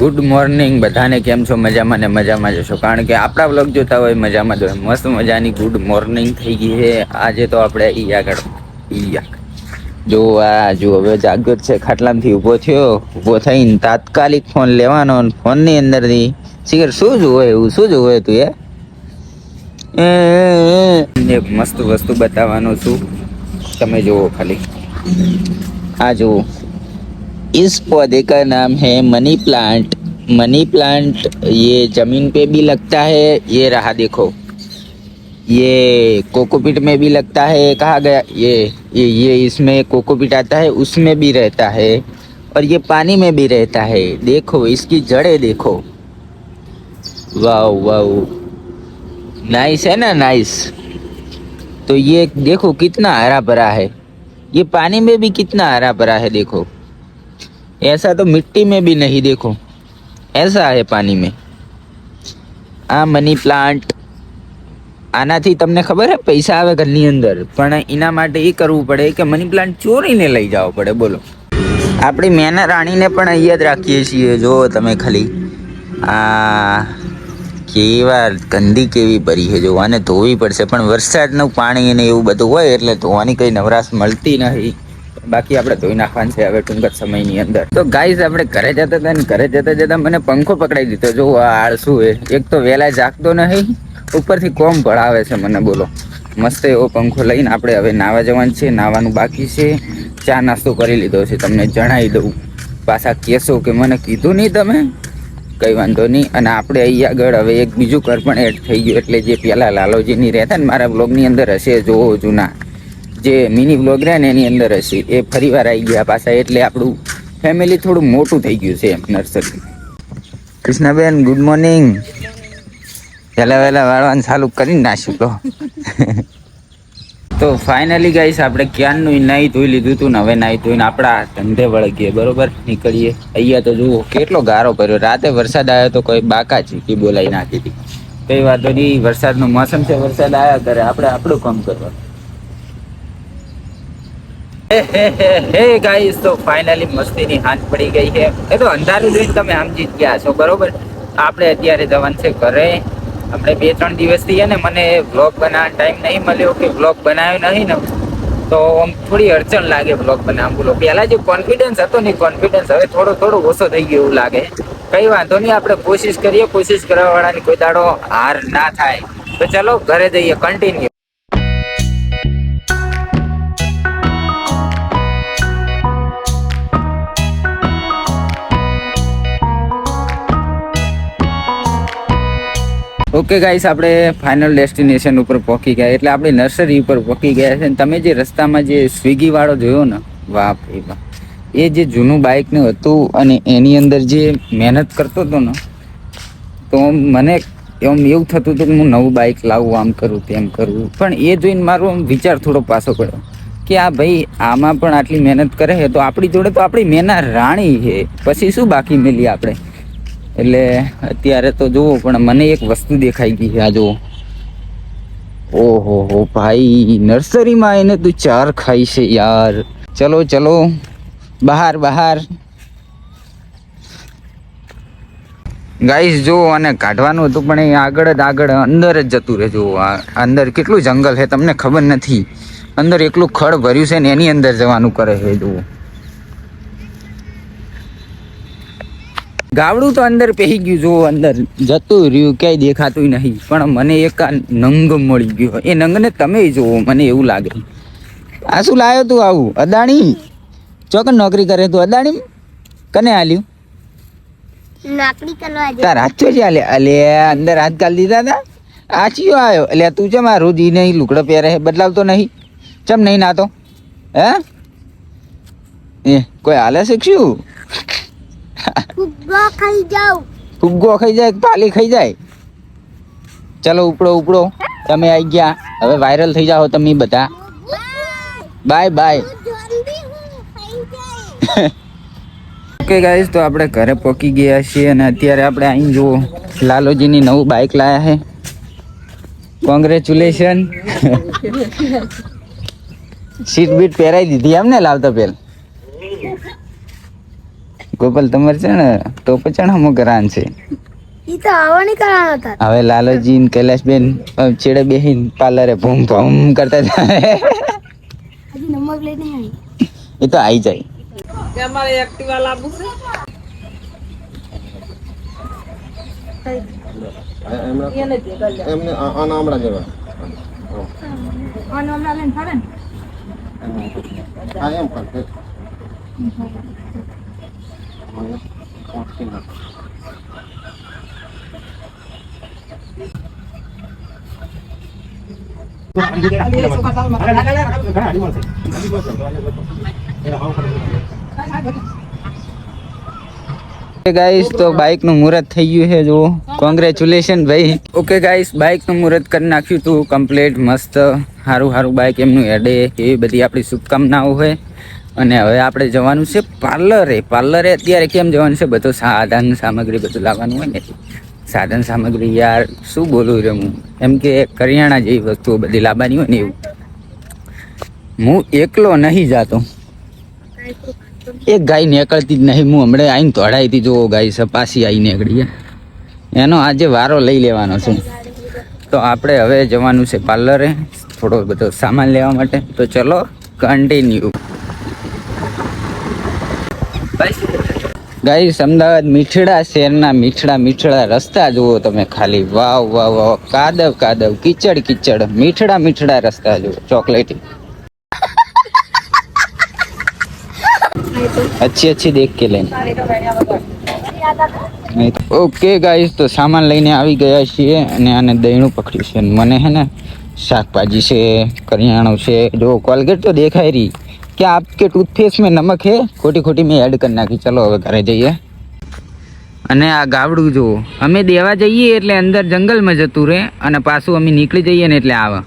Good morning બધાને કેમ છો? મજામાં ને મજામાં જશો કારણ કે આપણા વ્લોગ જોતા હોય, મજામાં તો મસ્ત મજાની ગુડ મોર્નિંગ થઈ ગઈ છે. આજે તો આપણે ઈ આગળ ઈ જો આ, જો હવે જાગ્યો છે, ખાટલામાંથી ઊભો થયો. ઊભો થઈને તાત્કાલિક ફોન લેવાનો ફોનની અંદરથી શિખર, શું જોવે એવું? શું જોવે તું, એ? મસ્ત વસ્તુ બતાવવાનું છું. તમે જુઓ ખાલી. આ જુઓ. इस पौधे का नाम है मनी प्लांट। मनी प्लांट, ये ज़मीन पे भी लगता है, ये रहा देखो। ये कोकोपीट में भी लगता है, कहा गया, ये ये ये इसमें कोकोपीट आता है, उसमें भी रहता है, और ये पानी में भी रहता है। देखो, इसकी जड़ें देखो। वाह वाह नाइस है ना नाइस तो ये, देखो, कितना हरा भरा है। ये पानी में भी कितना हरा भरा है, देखो। ऐसा तो मिट्टी में भी नहीं देखो ऐसा है पानी में આ મની પ્લાન્ટ આનાથી તમને ખબર હે પૈસા આવે ઘરની અંદર પણ એના માટે એ કરવું પડે કે મની પ્લાન્ટ ચોરીને લઈ જવો પડે બોલો આપણી મેના રાણીને પણ અહીંયા જ રાખીએ છીએ જો તમે ખાલી આ કેવા ગંદી કેવી ભરી છે જો આને ધોવી પડશે પણ વરસાદનું પાણી ને એવું બધું હોય એટલે ધોવાની કઈ નવરાશ મળતી નથી બાકી આપણે ધોઈ નાખવાનું છે હવે ટૂંક જ સમયની અંદર. તો ગાઈઝ આપણે ઘરે જતા હતા ને ઘરે જતા જતા મને પંખો પકડાઈ દીધો. જો આ આળસુ એ એક તો વહેલા જાગતો નહીં, ઉપરથી કોમ ભળાવે છે મને, બોલો. મસ્ત એવો પંખો લઈને આપણે હવે નાવા જવાનું છે, નાવાનું બાકી છે. ચા નાસ્તો કરી લીધો છે, તમને જણાવી દઉં. પાછા કહેશો કે મને કીધું નહીં તમે? કંઈ વાંધો નહીં. અને આપણે અહીંયા આગળ હવે એક બીજું ઘર પણ એડ થઈ ગયું, એટલે જે પહેલાં લાલોજીની રહેતા ને મારા બ્લોગની અંદર હશે, જોવો જૂના. જે મિની બ્લોગ રહ્યા ને એની અંદર હશે એ ફરી વાર આવી ગયા પાછા એટલે આપણું ફેમિલી થોડું મોટું થઈ ગયું છે એમ નર્સરી કૃષ્ણાબેન ગુડ મોર્નિંગ વહેલા વહેલા વાળવાનું ચાલુ કરી નાખ્યું તો તો ફાઇનલી ગાઈસ આપણે ક્યારનું નાહી ધોઈ લીધું હતું ને હવે નાહી ધોઈને આપણા ધંધે વળગીએ બરોબર? નીકળીએ. અહીંયા તો જુઓ કેટલો ગારો કર્યો રાતે વરસાદ આવ્યો તો કોઈ બાકા ચીકી બોલાવી નાખી હતી. કઈ વાતો નહીં વરસાદનું મોસમ છે વરસાદ આવ્યા કરે આપણે આપણું કામ કરવાનું. હે ગાઈસ તો ફાઇનલી મસ્તીની હાથ પડી ગઈ છે. એ તો અંધારું જોઈને તમે સમજી ગયા છો, બરોબર? આપણે અત્યારે જવાનું છે ઘરે. આપણે બે, ત્રણ દિવસથી ને મને વ્લોગ બનાવવાનો ટાઈમ નહીં મળ્યો કે વ્લોગ બનાવ્યો નહીં ને. તો આમ થોડી અડચણ લાગે વ્લોગ બનાવવા, બોલો. પહેલાં જે કોન્ફિડન્સ હતો ને કોન્ફિડન્સ હવે થોડો થોડો ઓછો થઈ ગયો એવું લાગે. કઈ વાંધો નહીં, આપણે કોશિશ કરીએ, કોશિશ કરવા વાળાની કોઈ દાડો હાર ના થાય. તો ચલો, ઘરે જઈએ કન્ટિન્યુ ઓકે ગાઈસ આપણે ફાઇનલ ડેસ્ટિનેશન ઉપર પહોંચી ગયા. એટલે આપણે નર્સરી ઉપર પહોંચી ગયા છે. અને તમે જે રસ્તામાં જે સ્વિગી વાળો જોયો ને વાપ ભાઈ વાહ. એ જે જૂનું બાઇકનું હતું અને એની અંદર જે મહેનત કરતો હતો ને, તો મને એમ એવું થતું હતું કે હું નવું બાઇક લાવું, આમ કરું, તેમ કરું. પણ એ જોઈને મારો વિચાર થોડો પાછો પડ્યો કે આ ભાઈ, આમાં પણ આટલી મહેનત કરે છે. તો આપણી જોડે તો આપણી મેના રાણી છે. પછી શું બાકી મેલી આપણે? એટલે અત્યારે તો જુઓ, પણ મને એક વસ્તુ દેખાઈ ગઈ છે, આ જુઓ. ઓહો હો ભાઈ, નર્સરીમાં એને તું ચાર ખાઈ છે યાર. ચલો ચલો. બહાર બહાર. ગાઈસ જો અને કાઢવાનું હતું, પણ એ આગળ જ, આગળ અંદર જ જતું રહેજો આ અંદર કેટલું જંગલ છે, તમને ખબર નથી. અંદર એકલું ખડ ભર્યું છે ને એની અંદર જવાનું કરે છે, જુઓ. ગાવડું તો અંદર પહેરી ગયું જો અંદર જતું રહ્યું ક્યાંય દેખાતું નહીં. પણ મને એક આ નંગ મળી ગયો. એ નંગને તમે જોવો મને એવું લાગે. આ શું લાવ્યો તું આવું? અદાણી? ચોકન નોકરી કરે તું અદાણી? કને આલ્યું? તાર હાથ જ હાલે અલે અંદર હાથ ગાલી દીધા હતા આચીઓ આવ્યો એટલે તું ચમ આ રોજ નહીં લુકડો પહેરે? છે બદલાવતો નહીં? ચમ નહીં નાતો? હે? એ કોઈ હાલે શીખ્યું ફુગ્ગો ખાઈ જાવ ફુગ્ગો ખાઈ જાય પાલી ખાઈ જાય? ચલો ઉપડો ઉપડો. તમે આવી ગયા. હવે વાયરલ થઈ જાઓ તમે બધા. બાય બાય ઓકે ગાઈઝ તો આપણે ઘરે પહોંચી ગયા છીએ અને અત્યારે આપણે અહીં જુઓ. લાલોજીની નવું બાઇક લાયા છે. કોંગ્રેચ્યુલેશન સીટ બીટ પહેરાઈ દીધી એમ ને લાવતા પેલ ગોપાલ તમારે છે ને તો પછી અમુક કરાન છે? ઈ તો આવવાની કરવાના હતા. હવે લાલોજી ને કૈલાશબેન છેડે બેહીન પાર્લરે ભૂમ ભૂમ કરતા જાય હજી નંબર પ્લેટ નહીં આવી. એ તો આવી જાય. એમને આ- લઈને ફરે ને. હા એમ કરતે ગાઈસ તો બાઇકનું મુહૂર્ત થઈ ગયું છે જો કોંગ્રેચ્યુલેશન ભાઈ. ઓકે ગાઈસ બાઇકનું મુહૂર્ત કરી નાખ્યું તું. કમ્પ્લીટ મસ્ત સારું સારું બાઇક એમનું એડે એવી બધી આપણી શુભકામનાઓ હોય અને હવે આપણે જવાનું છે પાર્લરે. પાર્લરે અત્યારે કેમ જવાનું છે? બધું સાધન સામગ્રી બધું લાવવાનું હોય ને. સાધન સામગ્રી યાર, શું બોલું રે હું? એમ કે કરિયાણા જેવી વસ્તુઓ બધી લાવવાની હોય ને એવું. હું એકલો નહીં જાતો. એક ગાય નીકળતી જ નહીં. હું હમણાં આવીને તોડાઈ હતી જો ગાય સપાસી આવી નીકળી એનો આજે વારો લઈ લેવાનો છે. તો આપણે હવે જવાનું છે પાર્લરે. થોડો બધો સામાન લેવા માટે. તો ચલો કન્ટિન્યુ ગાઈસ અમદાવાદ મીઠડા શહેરના મીઠડા મીઠડા રસ્તા જુઓ તમે ખાલી. વાવ વાવ વાવ. કાદવ કાદવ, કીચડ, કિચડ. મીઠડા મીઠડા રસ્તા જુઓ. ચોકલેટી. અચ્છી અચ્છી દેખ કે લઈને. ઓકે ગાઈસ તો સામાન લઈને આવી ગયા છીએ અને આને દહીણું પકડ્યું છે. મને હે ને શાકભાજી છે, કરિયાણું છે. જો કોલગેટ તો દેખાય રહી. क्या आपके टूथपेस्ट में नमक है ખોટી ખોટી મેં એડ કરી નાખી ચલો હવે ઘરે જઈએ અને આ ગાવડું જુઓ અમે દેવા જઈએ એટલે અંદર જંગલમાં જતું રહે અને પાછું અમે નીકળી જઈએ ને એટલે આવે